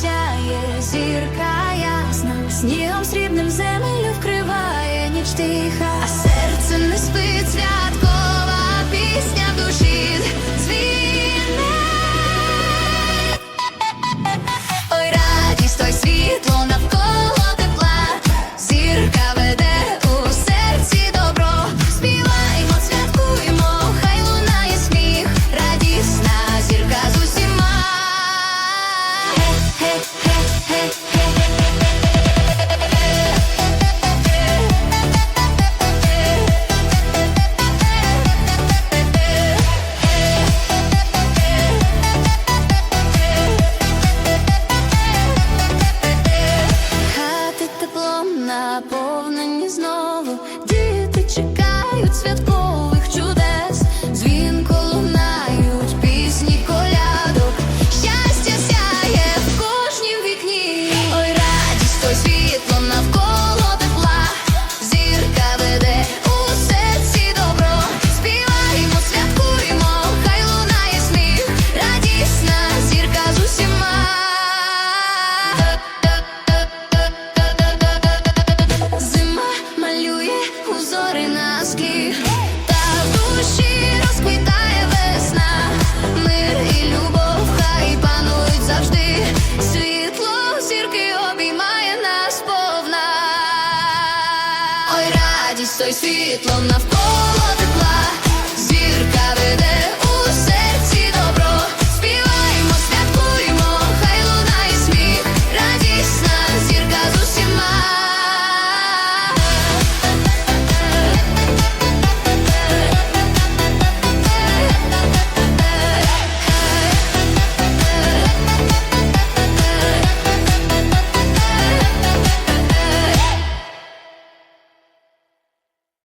сяє зірка ясна, снігом срібним землю вкриває ніч тиха, а серце не спить святко. hey, hey. прозорі наскі та душі розквітає весна, мир і любов, хай панують завжди. Світло зірки обіймає нас повна. Ой, радість, той світло навколо.